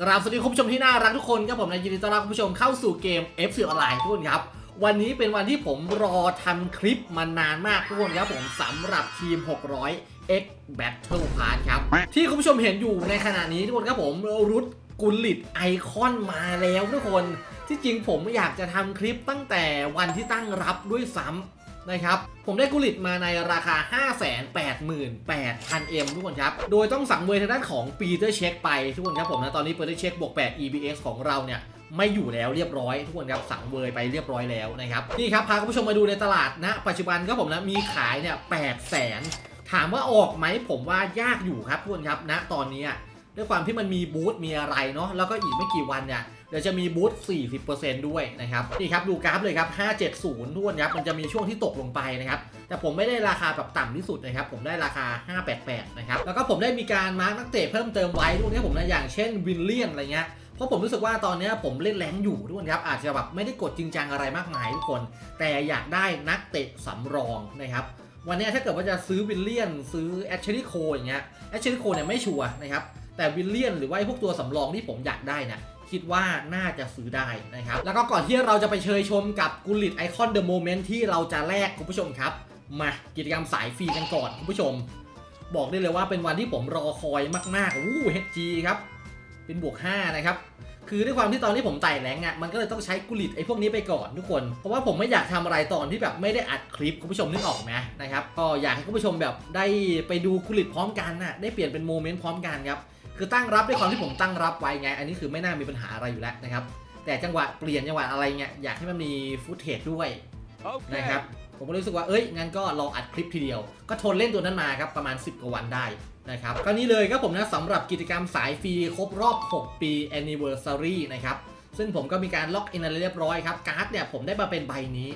กราบสวัสดีคุณผู้ชมที่น่ารักทุกคนครับผมนายยินดีต้อนรับคุณผู้ชมเข้าสู่เกม F 4ออนไลน์ทุกคนครับ วันนี้เป็นวันที่ผมรอทำคลิปมานานมากทุกคนครับผมสำหรับทีม 600 X Battle Pass ครับ ที่คุณผู้ชมเห็นอยู่ในขณะนี้ทุกคนครับผมรุดกุลิตไอคอนมาแล้วทุกคน ที่จริงผมอยากจะทำคลิปตั้งแต่วันที่ตั้งรับด้วยซ้ำ นะครับ ผมได้กุลิตมาในราคา 588,000 M ทุกคนครับ โดยต้องสั่งเวทางด้านของปีเตอร์เช็คไปทุกคนครับผมนะตอนนี้ปีเตอร์เช็คบวก 8 EBX ของเราเนี่ยไม่อยู่แล้วเรียบร้อยทุกคนครับสั่งเวอร์ไปเรียบร้อยแล้วนะครับนี่ครับพาคุณผู้ชมมาดูในตลาดนะ ปัจจุบันครับผมนะมีขายเนี่ย8แสนถามว่าออกไหมผมว่ายากอยู่ครับทุกคนครับณตอนนี้ด้วยความที่มันมีบูธมีอะไรเนาะแล้วก็อีกไม่กี่วันเนี่ย เดี๋ยวจะมีบูธ40%ด้วยนะครับนี่ครับดูกราฟเลยครับ 570ทุกคนครับมันจะมีช่วงที่ตกลงไปนะครับแต่ผมไม่ได้ราคาแบบต่ำที่สุดนะครับผมได้ราคา 588นะครับแล้วก็ผมได้มีการมาร์กนักเตะเพิ่มเติมไว้ทุกคนที่ผมนะอย่างเช่นวินเลียนอะไรเงี้ยเพราะผมรู้สึกว่าตอนนี้ผมเล่นแรงอยู่ทุกคนครับอาจจะแบบไม่ได้กดจริงจังอะไรมากมายทุกคน แต่อยากได้นักเตะสำรองนะครับวันนี้ถ้าเกิดว่าจะซื้อวินเลียน ซื้อแอชเชอรี่โคอย่างเงี้ยแอชเชอรี่โคเนี่ยไม่ชัวร์นะครับแต่วิลเลียนหรือว่าพวกตัวสำรองที่ผมอยากได้เนี่ย คิดว่าน่าจะซื้อได้นะครับ แล้วก็ก่อนที่เราจะไปเชยชมกับกุลิตไอคอนเดอะโมเมนต์ที่เราจะแลกคุณผู้ชมครับ มากิจกรรมสายฟรีกันก่อนคุณผู้ชม บอกได้เลยว่าเป็นวันที่ผมรอคอยมากๆอู้เฮจีครับเป็นบวก5นะครับคือด้วยความที่ตอนที่ผมไต่แรงอะมันก็เลยต้องใช้กุลิตไอ้พวกนี้ไปก่อนทุกคน เพราะว่าผมไม่อยากทำอะไรตอนที่แบบไม่ได้อัดคลิปคุณผู้ชมนึกออกไหมนะครับก็อยากให้คุณผู้ชมแบบได้ไปดูกุลิตพร้อมกันน่ะได้เปลี่ยนเป็นโมเมนต์พร้อมกันครับ คือตั้งรับด้วยความที่ผมตั้งรับไว้ไง อันนี้คือไม่น่ามีปัญหาอะไรอยู่แล้วนะครับ แต่จังหวะเปลี่ยนจังหวะอะไรเงี้ยอยากให้มันมีฟุตเทจด้วยนะครับผมก็รู้สึกว่าเอ้ยงั้นก็ลองอัดคลิปทีเดียว ก็ทนเล่นตัวนั้นมาครับประมาณ 10 กว่าวันได้นะครับก็นี้เลยครับผมนะสำหรับกิจกรรมสายฟรีครบรอบ 6 ปี anniversary นะครับซึ่งผมก็มีการล็อกอินอะไรเรียบร้อยครับการ์ดเนี่ยผมได้มาเป็นใบนี้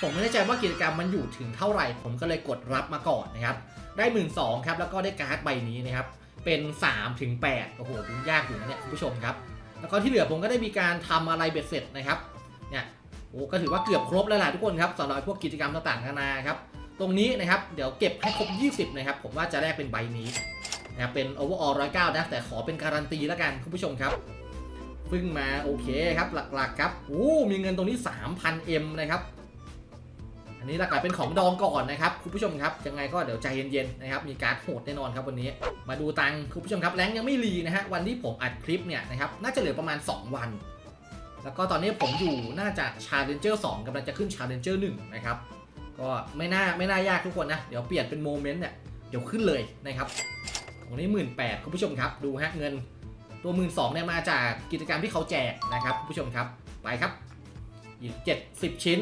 ผมไม่แน่ใจว่ากิจกรรมมันอยู่ถึงเท่าไหร่ ผมก็เลยกดรับมาก่อนนะครับได้ 1 2ื่นครับแล้วก็ได้การ์ดใบนี้นะครับ เป็น3ถึง8โอ้โหดูยากอยู่นะเนี่ยคุณผู้ชมครับ แล้วก็ที่เหลือผมก็ได้มีการทำอะไรเบ็ดเสร็จนะครับเนี่ยโอ้ก็ถือว่าเกือบครบแล้วล่ะทุกคนครับสำหรับพวกกิจกรรมต่างๆนานาครับตรงนี้นะครับเดี๋ยวเก็บให้ครบ 20 นะครับ ผมว่าจะแลกเป็นใบนี้นะครับเป็น overall 109 นะ แต่ขอเป็นการันตีแล้วกันคุณผู้ชมครับฟึ่งมาโอเคครับหลักๆครับโอ้มีเงินตรงนี้ 3,000M นะครับ อันนี้หลักๆเป็นของดองก่อนนะครับคุณผู้ชมครับยังไงก็เดี๋ยวใจเย็นๆนะครับมีการโหดแน่นอนครับวันนี้ มาดูตังคุณผู้ชมครับแรงยังไม่รีนะฮะวันที่ผมอัดคลิปเนี่ยนะครับน่าจะเหลือประมาณ 2 วัน แล้วก็ตอนนี้ผมอยู่น่าจะชาเลนเจอร์2กำลังจะขึ้นชาเลนเจอร์1นะครับก็ไม่น่าไม่น่ายากทุกคนนะเดี๋ยวเปลี่ยนเป็นโมเมนต์เนี่ยเดี๋ยวขึ้นเลยนะครับตรงนี้1 8ื่นแปดคุณผู้ชมครับดูฮะเงินตัว1 2ื่นสองเนี่ยมาจากกิจกรรมที่เขาแจกนะครับคุณผู้ชมครับไปครับอีก70ชิ้น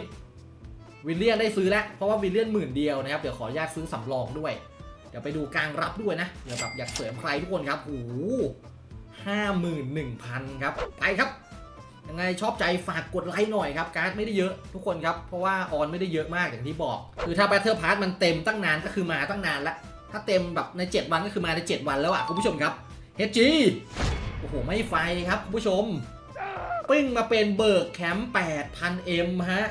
วิลเลียนได้ซื้อแล้ว เพราะว่าวิลเลียนหมื่นเดียวนะครับ เดี๋ยวขออนุญาตซื้อสำรองด้วย เดี๋ยวไปดูกลางรับด้วยนะ เดี๋ยวแบบอยากเสริมใครทุกคนครับโอ้ห้าหมื่นหนึ่งพันครับ ไปครับ ยังไงชอบใจฝากกดไลค์หน่อยครับ การ์ดไม่ได้เยอะทุกคนครับ เพราะว่าออนไม่ได้เยอะมากอย่างที่บอก คือถ้า Battle Pass มันเต็มตั้งนานก็คือมาตั้งนานละ ถ้าเต็มแบบใน 7 วันก็คือมาใน 7 วันแล้วอะคุณผู้ชมครับ HG โอ้โหไม่ไฟครับคุณผู้ชม ปึ้งมาเป็นเบิร์กแคมป์ 8,000M ฮะ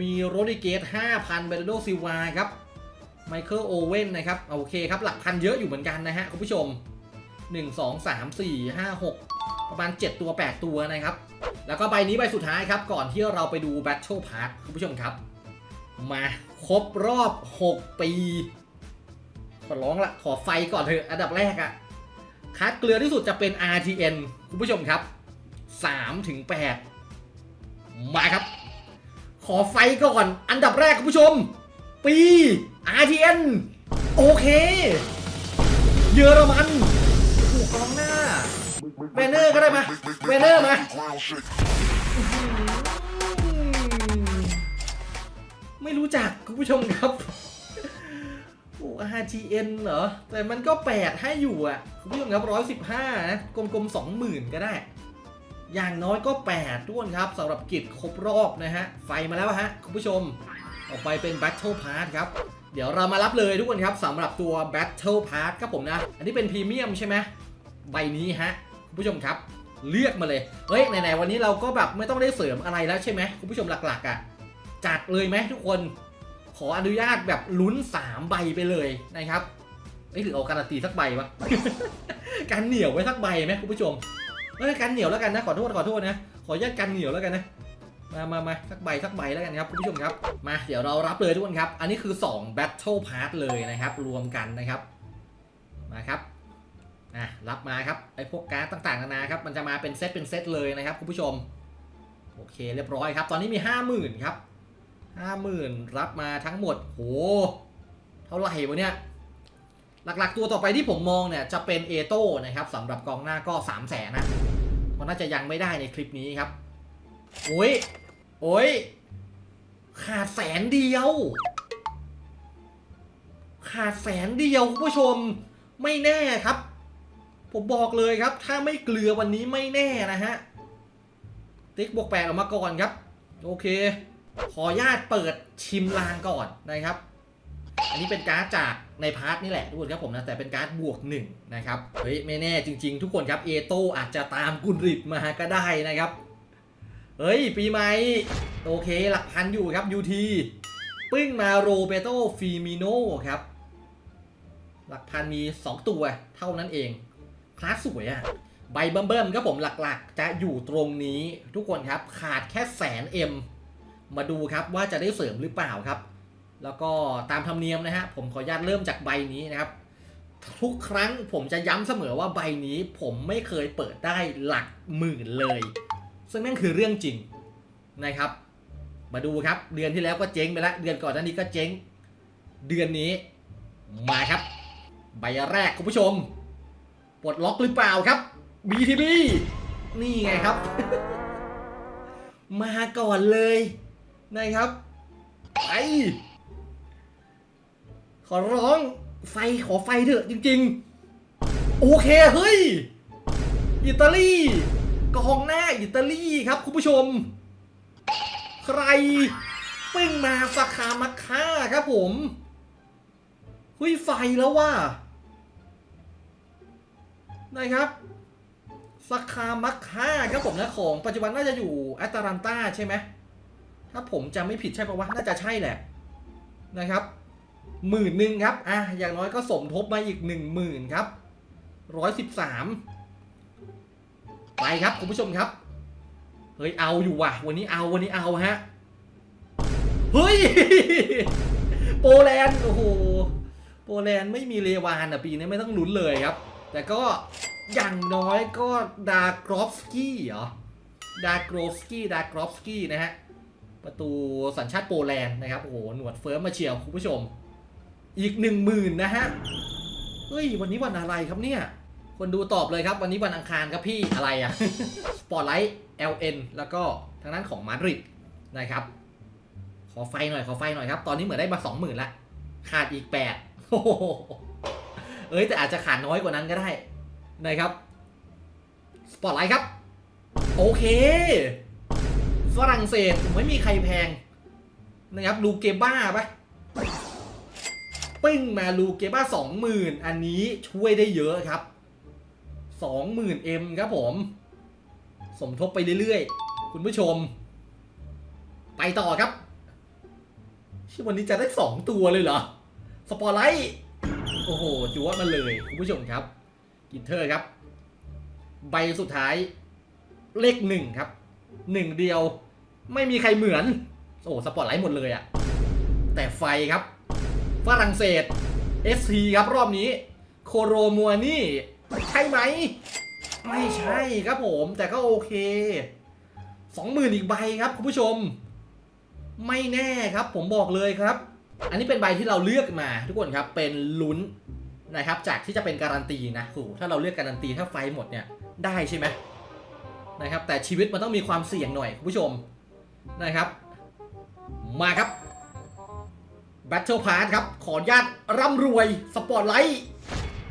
มีโรดิเกต5,000เบรโดซิวาครับไมเคิลโอเว่นนะครับโอเคครับ หลักพันเยอะอยู่เหมือนกันนะฮะคุณผู้ชม 1 2 3 4 5 6 ประมาณ 7 ตัว 8 ตัวนะครับ แล้วก็ใบนี้ใบสุดท้ายครับ ก่อนที่เราไปดู Battle Pass คุณผู้ชมครับ มาครบรอบ 6 ปีขอร้องละขอไฟก่อนเถอะอันดับแรกอะคัดเกลือที่สุดจะเป็น RTN คุณผู้ชมครับ3ถึง8มาครับ ขอไฟก่อน อันดับแรกคุณผู้ชม ปี RTN โอเค เยอรมันถูกกองหน้าแบนเนอร์ก็ได้มาแบนเนอร์มาอืมไม่รู้จักคุณผู้ชมครับโอ้ RTN เหรอ แต่มันก็แปดให้อยู่อะ คุณผู้ชมครับร้อยสิบห้านะ กลมๆสองหมื่นก็ได้ อย่างน้อยก็ 8 ทุกคนครับสำหรับกิจครบรอบนะฮะ ไฟมาแล้วฮะ คุณผู้ชม ออกไปเป็น Battle Pass ครับ เดี๋ยวเรามารับเลยทุกคนครับสำหรับตัว Battle Pass ครับผมนะ อันนี้เป็นพรีเมียมใช่ไหมใบนี้ฮะ คุณผู้ชมครับ เลือกมาเลย เฮ้ย ไหน ๆ วันนี้เราก็แบบไม่ต้องได้เสริมอะไรแล้วใช่ไหมคุณผู้ชมหลักๆอะ่ะ จัดเลยไหมทุกคน ขออนุญาตแบบลุ้น 3 ใบไปเลยนะครับเอ้ยหรือเอาการันตีสักใบวะกันเหนียวไว้สักใบไหมคุณผู้ชม เอ้ยกันเหนียวแล้วกันนะขอโทษขอโทษนะขออนุญาตกันเหนียวแล้วกันนะมามามาสักใบสักใบแล้วกันครับคุณผู้ชมครับ มาเดี๋ยวเรารับเลยทุกคนครับ อันนี้คือ 2 Battle Pass เลยนะครับ รวมกันนะครับ มาครับอะรับมาครับไอพวกการ์ดต่างๆนานาครับมันจะมาเป็นเซตเป็นเซตเลยนะครับคุณผู้ชม โอเคเรียบร้อยครับ ตอนนี้มี 50,000ครับ50,000 รับมาทั้งหมดโหเท่าไหร่วะเนี่ยหลักๆตัวต่อไปที่ผมมองเนี่ยจะเป็นเอโต้นะครับสำหรับกองหน้าก็ 3 0 0แสนนะ น่าจะยังไม่ได้ในคลิปนี้ครับ โอ้ย โอ้ย ขาดแสนเดียว ขาดแสนเดียวคุณผู้ชม ไม่แน่ครับ ผมบอกเลยครับ ถ้าไม่เกลือวันนี้ไม่แน่นะฮะ ติ๊กบวกแปดออกมาก่อนครับ โอเค ขออนุญาตเปิดชิมลางก่อนนะครับ นนี้เป็นการ์ดจากในพาร์ทนี่แหละทุกคนครับผมนะแต่เป็นการ์ดบวกหนึ่งนะครับเฮ้ยไม่แน่จริง ๆ ทุกคนครับเอโตอาจจะตามกุนริดมาก็ได้นะครับเฮ้ยปีใหม่โอเคหลักพันอยู่ครับยูทีปึ้งมาโรเบโตฟิมิโนครับหลักพันมี 2 ตัวเท่านั้นเองคลาสสวยอะใบเบิ่มๆครับผมหลักๆ จะอยู่ตรงนี้ทุกคนครับขาดแค่แสนเอ็มมาดูครับว่าจะได้เสริมหรือเปล่าครับ แล้วก็ตามธรรมเนียมนะฮะผมขออนุญาตเริ่มจากใบนี้นะครับ ทุกครั้งผมจะย้ำเสมอว่าใบนี้ผมไม่เคยเปิดได้หลักหมื่นเลย ซึ่งนั่นคือเรื่องจริงนะครับ มาดูครับ เดือนที่แล้วก็เจ๊งไปแล้วเดือนก่อนหน้านี้ก็เจ๊ง เดือนนี้มาครับ ใบแรกคุณผู้ชมปลดล็อกหรือเปล่าครับ BTB นี่ไงครับ มาก่อนเลยนะครับ ไป ขอร้องไฟขอไฟเถอะจริง ๆ โอเคเฮ้ย อิตาลีกองหน้าอิตาลีครับคุณผู้ชม ใครปึ้งมาสาขามาค่าครับผมเฮ้ยไฟแล้วว่านะครับสาขามาค่าครับผมนะของปัจจุบันน่าจะอยู่แอตแลนตาใช่ไหมถ้าผมจำไม่ผิดใช่ปะวะน่าจะใช่แหละนะครับ หมื่นหนึ่งครับ อะ อย่างน้อยก็สมทบมาอีกหนึ่งหมื่นครับร้อยสิบสามไปครับคุณผู้ชมครับ เฮ้ย เอาอยู่ว่ะ วันนี้เอา วันนี้เอาฮะ เฮ้ย โปแลนด์ โอ้โห โปแลนด์ไม่มีเลวานอะปีนี้ไม่ต้องลุ้นเลยครับ แต่ก็อย่างน้อยก็ดากรอฟสกี้เหรอ ดากรอฟสกี้ ดากรอฟสกี้นะฮะ ประตูสัญชาติโปแลนด์นะครับ โอ้โห หนวดเฟิร์มมาเชียวคุณผู้ชม อีกหนึ่งหมื่นนะฮะเฮ้ยวันนี้วันอะไรครับเนี่ย คนดูตอบเลยครับ วันนี้วันอังคารครับพี่อะไรอะสปอร์ตไลท์ LN แล้วก็ทางด้านของมาดริดนะครับ ขอไฟหน่อยขอไฟหน่อยครับ ตอนนี้เหมือนได้มาสองหมื่นละขาดอีกแปดโอ้โหเอ้ยแต่อาจจะขาดน้อยกว่านั้นก็ได้นะครับสปอร์ตไลท์ครับ โอเคฝรั่งเศสไม่มีใครแพงนะครับลูเกบ้าปะ ปึ้งมาลูเกบ้าสองหมื่นอันนี้ช่วยได้เยอะครับสองหมื่นเอ็มครับผม สมทบไปเรื่อยๆ คุณผู้ชม ไปต่อครับชื่อวันนี้จะได้สองตัวเลยเหรอ สปอร์ไลท์โอ้โหจัวมาเลย คุณผู้ชมครับ กินเทอร์ครับ ใบสุดท้าย เลขหนึ่งครับหนึ่งเดียว ไม่มีใครเหมือน โอ้สปอร์ตไลท์หมดเลยอะแต่ไฟครับ ฝรั่งเศส ST ครับรอบนี้ โคโรมัวนี่ ใช่ไหม ไม่ใช่ครับผม แต่ก็โอเคสองหมื่นอีกใบครับคุณผู้ชม ไม่แน่ครับผมบอกเลยครับ อันนี้เป็นใบที่เราเลือกมา ทุกคนครับเป็นลุ้นนะครับ จากที่จะเป็นการันตีนะโอ้ถ้าเราเลือกการันตีถ้าไฟหมดเนี่ยได้ใช่ไหมนะครับแต่ชีวิตมันต้องมีความเสี่ยงหน่อยคุณผู้ชมนะครับ มาครับ Battle Pass ครับ ขออนุญาตร่ำรวย สปอร์ตไลท์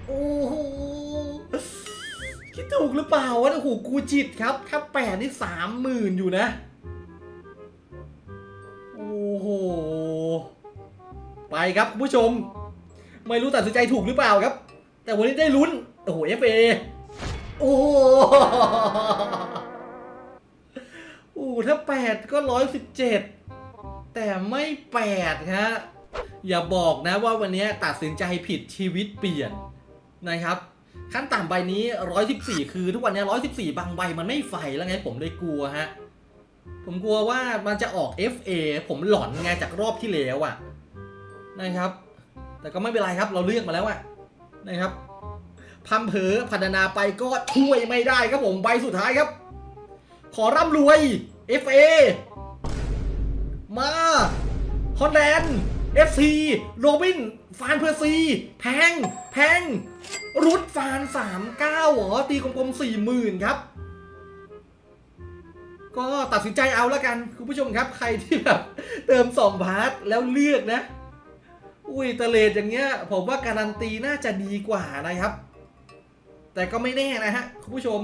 โอ้โห คิดถูกหรือเปล่าวะโอ้โห กูจิตครับ ถ้าแปดนี่สามหมื่นอยู่นะ โอ้โห ไปครับคุณผู้ชม ไม่รู้ตัดสินใจถูกหรือเปล่าครับ แต่วันนี้ได้ลุ้น โอ้โห FA โอ้โหโอ้ถ้าแปดก็ร้อยสิบเจ็ดแต่ไม่แปดฮะ อย่าบอกนะว่าวันนี้ตัดสินใจผิดชีวิตเปลี่ยนนะครับขั้นต่ำใบนี้ 114 คือทุกวันนี้ 114 บางใบมันไม่ไฟแล้วไงผมเลยกลัวฮะ ผมกลัวว่ามันจะออก FA ผมหลอนไงจากรอบที่แล้วอะนะครับ แต่ก็ไม่เป็นไรครับเราเลือกมาแล้วอะนะครับพัมเพอพัฒนาไปก็ช่วยไม่ได้ครับผมใบสุดท้ายครับ ขอร่ำรวย FA มาฮอลแลนด์ FC โรบิน ฟานเพอร์ซี แพง แพง รุดฟาน 39เหรอ ตีกลมๆ40,000 ครับ ก็ตัดสินใจเอาแล้วกัน คุณผู้ชมครับ ใครที่แบบ เติม 2 พาร์ทแล้วเลือกนะ อุ้ยตะเลดอย่างเงี้ย ผมว่าการันตีน่าจะดีกว่านะครับ แต่ก็ไม่แน่นะฮะ คุณผู้ชม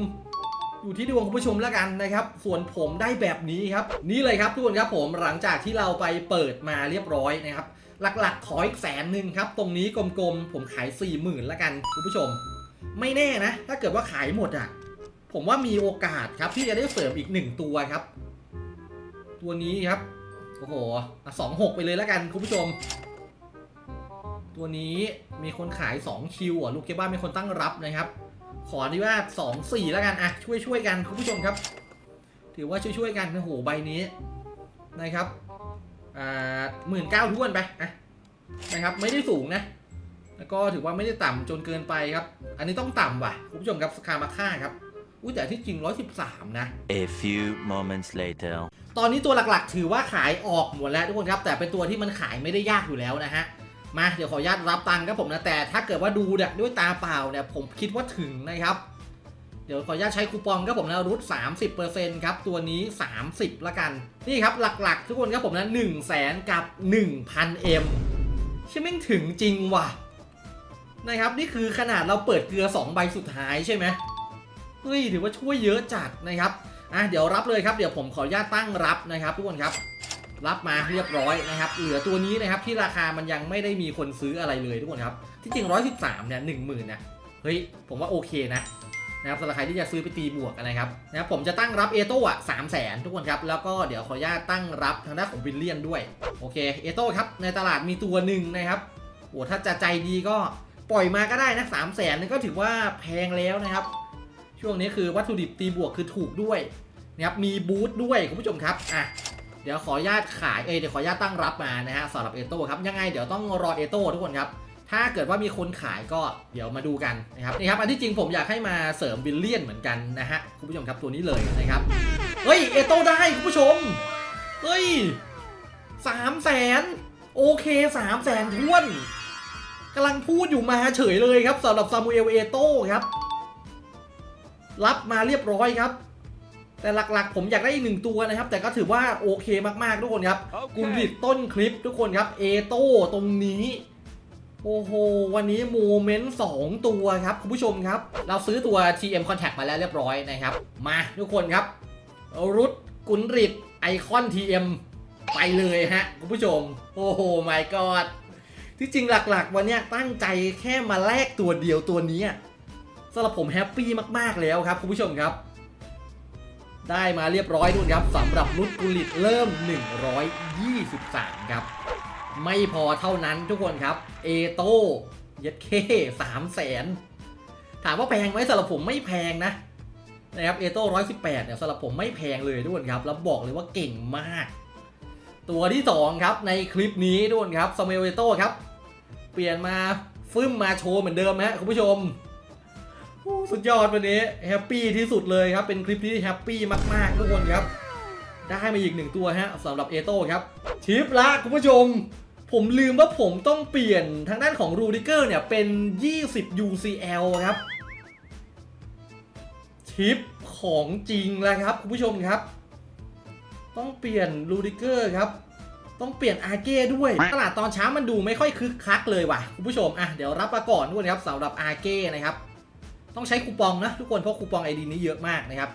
อยู่ที่ดวงคุณผู้ชมแล้วกันนะครับ ส่วนผมได้แบบนี้ครับ นี่เลยครับทุกคนครับผมหลังจากที่เราไปเปิดมาเรียบร้อยนะครับ หลักๆ ขออีกแสนหนึ่งครับ ตรงนี้กลมๆ ผมขาย 4 0,000แล้วกันคุณผู้ชม ไม่แน่นะ ถ้าเกิดว่าขายหมดอะ ผมว่ามีโอกาสครับที่จะได้เสริมอีกหนึ่งตัวครับ ตัวนี้ครับ โอ้โหสองหกไปเลยล้วกันคุณผู้ชม ตัวนี้มีคนขาย 2 คิวอะลูกเกบ้านมีคนตั้งรับนะครับ ขออนุญาตสองสี่แล้วกันอะช่วยช่วยกันคุณผู้ชมครับ ถือว่าช่วยช่วยกันโอ้โหใบนี้นะครับ อ่าหมื่นเก้าท้วนไปอะนะครับไม่ได้สูงนะ แล้วก็ถือว่าไม่ได้ต่ำจนเกินไปครับ อันนี้ต้องต่ำว่ะคุณผู้ชมครับสคามาค่าครับอุ้ยแต่ที่จริง 113 นะ A few moments later. ตอนนี้ตัวหลักๆ ถือว่าขายออกหมดแล้วทุกคนครับ แต่เป็นตัวที่มันขายไม่ได้ยากอยู่แล้วนะฮะ มาเดี๋ยวขออนุญาตรับตังค์ครับผมนะ แต่ถ้าเกิดว่าดูเนี่ยด้วยตาเปล่าเนี่ยผมคิดว่าถึงนะครับ เดี๋ยวขออนุญาตใช้คูปองครับผมนะรุด30%ครับ ตัวนี้ 30ละกัน นี่ครับหลักๆ ทุกคนครับผมนะ1 0 0 0 0แสนกับ1,000 M ใช่ไหมงถึงจริงว่ะ นะครับ นี่คือขนาดเราเปิดเกลือ 2 ใบสุดท้ายใช่ไหมเฮ้ยถือว่าช่วยเยอะจัดนะครับอะเดี๋ยวรับเลยครับเดี๋ยวผมขออนุญาตตั้งรับนะครับทุกคนครับ รับมาเรียบร้อยนะครับ เหลือตัวนี้นะครับที่ราคามันยังไม่ได้มีคนซื้ออะไรเลยทุกคนครับ ที่จริง113เนี่ย10,000นะเฮ้ยผมว่าโอเคนะ นะครับสำหรับใครที่จะซื้อไปตีบวกนะครับนะครับผมจะตั้งรับเอโต้อะ3 0 0แสนทุกคนครับ แล้วก็เดี๋ยวขออนุญาตตั้งรับทางด้านของวิลเลียนด้วย โอเคเอโต้ครับ ในตลาดมีตัวหนึ่งนะครับโอ้ถ้าจะใจดีก็ปล่อยมาก็ได้นะ3 0 0แสนนี่ก็ถือว่าแพงแล้วนะครับ ช่วงนี้คือวัตถุดิบตีบวกคือถูกด้วยนะครับมีบูธด้วยคุณผู้ชมครับอะเดี๋ยวขออนุญาตขายเอเดี๋ยวขออนุญาตตั้งรับมานะฮะสำหรับเอโต้ครับยังไงเดี๋ยวต้องรอเอโต้ทุกคนครับ ถ้าเกิดว่ามีคนขายก็เดี๋ยวมาดูกันนะครับนี่ครับอันที่จริงผมอยากให้มาเสริมบิลเลียนเหมือนกันนะฮะคุณผู้ชมครับตัวนี้เลยนะครับเฮ้ยเอโต้ได้คุณผู้ชมเฮ้ยสามแสนโอเคสามแสนท้วนกำลังพูดอยู่มาเฉยเลยครับสำหรับซามูเอลเอโต้ครับรับมาเรียบร้อยครับ แต่หลักๆ ผมอยากได้อีกหนึ่งตัวนะครับ แต่ก็ถือว่าโอเคมากๆทุกคนครับกุลดิดต้นคลิปทุกคนครับเอโต้ตรงนี้ โอ้โห วันนี้โมเมนต์2ตัวครับ คุณผู้ชมครับ เราซื้อตัว TM Contact มาแล้วเรียบร้อยนะครับ มาทุกคนครับ รุดกุลริดไอคอน TM ไปเลยฮะ คุณผู้ชม โอ้โห my god ที่จริงหลักๆ วันนี้ตั้งใจแค่มาแลกตัวเดียวตัวนี้สำหรับผมแฮปปี้มากๆแล้วครับ คุณผู้ชมครับ ได้มาเรียบร้อยทุกคนครับสำหรับรุดกุลิตเริ่ม 123 ครับ ไม่พอเท่านั้นทุกคนครับ เอโต้ยัดเคสามแสนถามว่าแพงไหมสำหรับผมไม่แพงนะนะครับเอโต้ร้อยสิบแปดเนี่ยสำหรับผมไม่แพงเลยทุกคนครับ แล้วบอกเลยว่าเก่งมาก ตัวที่ 2 ครับในคลิปนี้ทุกคนครับซามูเอลเอโต้ครับ เปลี่ยนมาฟึ่มมาโชว์เหมือนเดิมฮะคุณผู้ชมสุดยอดวันนี้แฮปปี้ที่สุดเลยครับ เป็นคลิปที่แฮปปี้มากๆทุกคนครับ ได้มาอีกหนึ่งตัวฮะสำหรับเอโต้ครับชิปละคุณผู้ชม ผมลืมว่าผมต้องเปลี่ยนทางด้านของรูดิเกอร์เนี่ยเป็น 20 UCL ครับชิปของจริงแล้วครับคุณผู้ชมครับ ต้องเปลี่ยนรูดิเกอร์ครับ ต้องเปลี่ยนอาเก้ด้วย ตลาดตอนเช้ามันดูไม่ค่อยคึกคักเลยว่ะคุณผู้ชมอะเดี๋ยวรับมาก่อนทุกคนครับสำหรับอาเก้นะครับต้องใช้คูปองนะทุกคนเพราะคูปองไอดีนี้เยอะมากนะครับ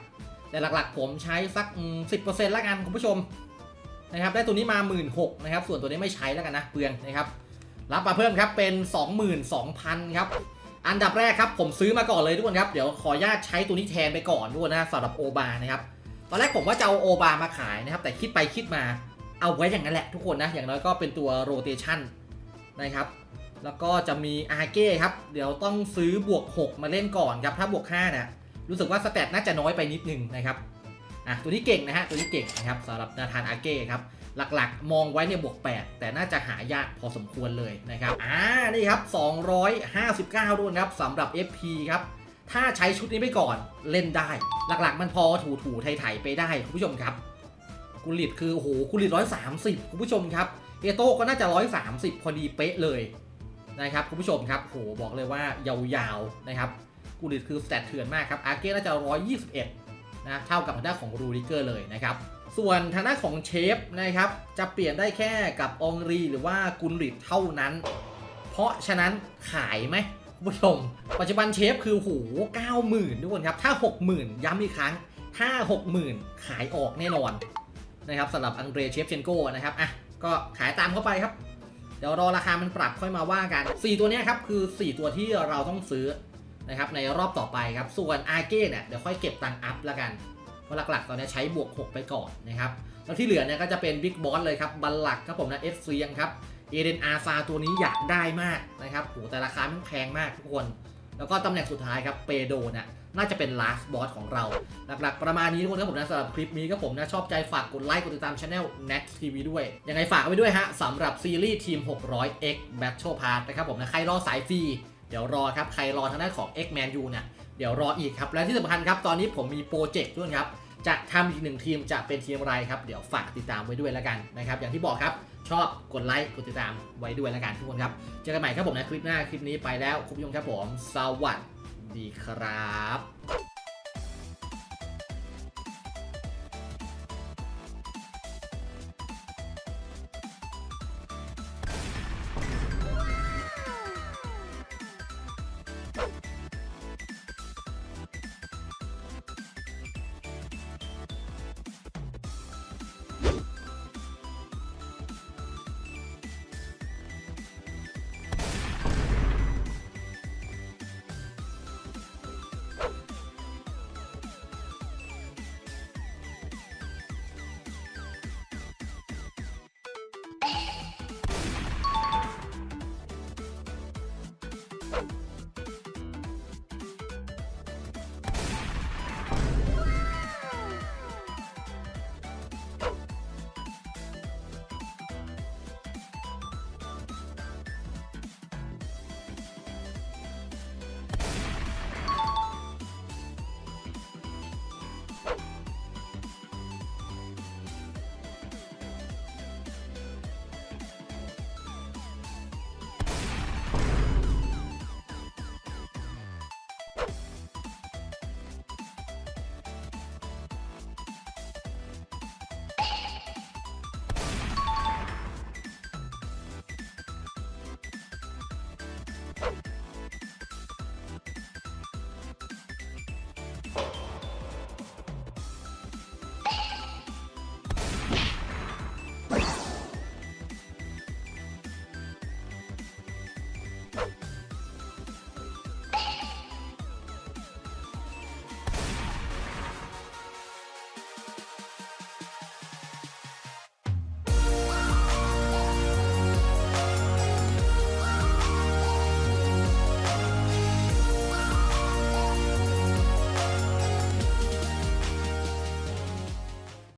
แต่หลักๆ ผมใช้สักสิบเปอร์เซ็นต์ละกันคุณผู้ชมนะครับได้ตัวนี้มา1 6ื่นนะครับส่วนตัวนี้ไม่ใช้แล้วกันนะเปลืองนะครับรับมาเพิ่มครับเป็น 22,000ครับอันดับแรกครับผมซื้อมาก่อนเลยทุกคนครับเดี๋ยวขออนุญาตใช้ตัวนี้แทนไปก่อนด้วยนะสำหรับโอบานะครับตอนแรกผมว่าจะเอาโอบามาขายนะครับแต่คิดไปคิดมาเอาไว้อย่างนั้นแหละทุกคนนะอย่างน้อยก็เป็นตัวโรเตชันนะครับแล้วก็จะมีอาเก้ครับเดี๋ยวต้องซื้อบวก 6 มาเล่นก่อนครับถ้าบวก5เนี่ย รู้สึกว่าสแตทน่าจะน้อยไปนิดนึงนะครับอะตัวนี้เก่งนะฮะตัวนี้เก่งนะครับสำหรับนาธานอาเก้ครับหลักๆ มองไว้เนี่ยบวก 8 แต่น่าจะหายากพอสมควรเลยนะครับอ่านี่ครับ 259ด้วยนะครับสำหรับ FP ครับถ้าใช้ชุดนี้ไปก่อนเล่นได้ หลักๆ มันพอถูถูไถๆไปได้คุณผู้ชมครับกุลิตคือโอ้โหกุลิตร้อยสามสิบคุณผู้ชมครับเอโต้ก็น่าจะร้อยสามสิบพอดีเป๊ะเลยนะครับคุณผู้ชมครับโหบอกเลยว่ายาวๆนะครับ กุลิตคือสแตทเถื่อนมากครับอาร์เก้น่าจะร้อยยี่สิบเอ็ดนะ เท่ากับทางด้านของรูริเกอร์เลยนะครับ ส่วนทางด้านของเชฟนะครับ จะเปลี่ยนได้แค่กับองรีหรือว่ากุลริตเท่านั้น เพราะฉะนั้นขายไหมคุณผู้ชม ปัจจุบันเชฟคือโหเก้าหมื่นทุกคนครับ ถ้า 60,000 ย้ำอีกครั้ง ถ้า 60,000 ขายออกแน่นอนนะครับสำหรับอังเดรเชฟเชนโกนะครับอะก็ขายตามเข้าไปครับ เดี๋ยวรอราคามันปรับค่อยมาว่ากัน 4 ตัวนี้ครับคือ 4 ตัวที่เราต้องซื้อ นะครับในรอบต่อไปครับ ส่วนอาเก้เนี่ยเดี๋ยวค่อยเก็บตังค์อัพละกัน เพราะหลักๆ ตอนนี้ใช้บวก 6 ไปก่อนนะครับ แล้วที่เหลือเนี่ยก็จะเป็นบิ๊กบอสเลยครับ บัลลักครับผมนะเอสเซียงครับเอเดนอาซาตัวนี้อยากได้มากนะครับโหแต่ราคามันแพงมากทุกคน แล้วก็ตำแหน่งสุดท้ายครับเปโดน่ะน่าจะเป็น last boss ของเรา หลักๆ ประมาณนี้ทุกคนครับผมนะสำหรับคลิปนี้ก็ผมนะชอบใจฝากกดไลค์กดติดตามช anel Next TV ด้วย ยังไงฝากไว้ด้วยฮะสำหรับซีรีส์ทีม 600X Battle Pass นะครับผมนะใครรอสายฟรี เดี๋ยวรอครับใครรอทางด้านของ X Man U เนี่ยเดี๋ยวรออีกครับและที่สำคัญครับตอนนี้ผมมีโปรเจกต์ด้วยครับจะทำอีกหนึ่งทีมจะเป็นทีมอะไรครับเดี๋ยวฝากติดตามไว้ด้วยแล้วกันนะครับอย่างที่บอกครับชอบกดไลค์กดติดตามไว้ด้วยแล้วกันทุกคนครับเจอกันใหม่ครับผมในะคลิปหน้าคลิปนี้ไปแล้วคุณผู้ชมครับผม สวัสดีครับ